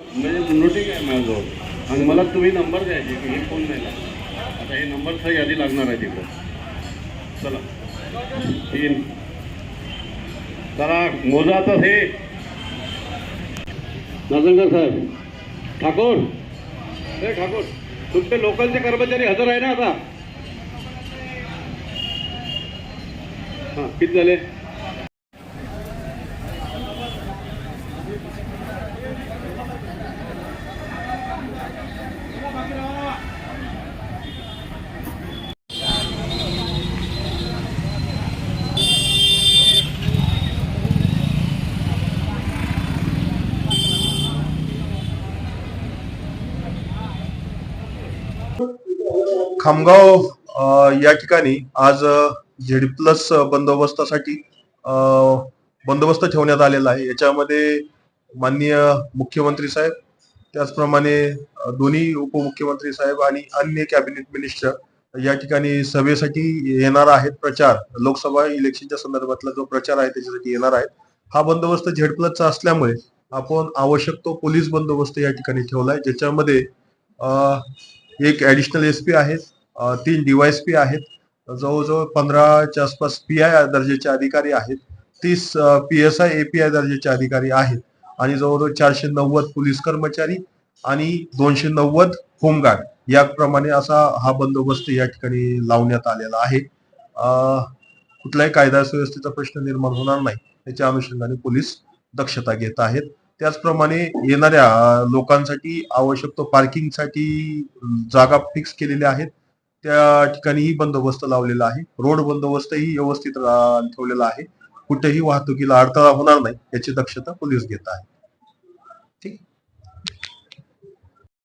म्हणजे नोटिंग आहे माझ्याजवळ? आणि मला तुम्ही नंबर द्यायचे की हे फोन द्यायला आता हे नंबरचा यादी लागणार आहे तिकडं. चला. तीन. चला मोजातच हे. नाचनकर साहेब ठाकूर. हे ठाकूर तुमचे लोकलचे कर्मचारी हजर आहे ना आता? हां किती झाले? खामगाव या ठिकाणी आज झेड प्लस बंदोबस्तासाठी बंदोबस्त ठेवण्यात आलेला आहे. याच्यामध्ये माननीय मुख्यमंत्री साहेब त्याचप्रमाणे दोन्ही उपमुख्यमंत्री साहेब आणि अन्य कॅबिनेट मिनिस्टर या ठिकाणी सभेसाठी येणार आहेत प्रचार. लोकसभा इलेक्शनच्या संदर्भातला जो प्रचार आहे त्याच्यासाठी येणार आहेत. हा बंदोबस्त झेड प्लसचा असल्यामुळे आपण आवश्यक तो पोलीस बंदोबस्त या ठिकाणी ठेवला आहे ज्याच्यामध्ये एक ऍडिशनल एस पी आहेत तीन डीवायएसपी आहेत. जवळजवळ पंधराच्या आसपास पी आय दर्जाचे अधिकारी आहेत. तीस पी एस आय एपीआय दर्जाचे अधिकारी आहेत. आणि जवळजवळ चारशे नव्वद पोलीस कर्मचारी आणि दोनशे नव्वद होमगार्ड. याप्रमाणे असा हा बंदोबस्त या ठिकाणी लावण्यात आलेला आहे. कुठल्याही कुठलाही कायदा सुव्यवस्थेचा प्रश्न निर्माण होणार नाही. याच्या अनुषंगाने पोलीस दक्षता घेत आहेत. त्याचप्रमाणे येणाऱ्या लोकांसाठी आवश्यक तो पार्किंगसाठी जागा फिक्स केलेल्या आहेत. त्या ठिकाणीही बंदोबस्त लावलेला आहे. रोड बंदोबस्तही व्यवस्थित ठेवलेला आहे. कुठेही वाहतुकीला अडथळा होणार नाही याची दक्षता पोलीस घेत आहे. ठीक?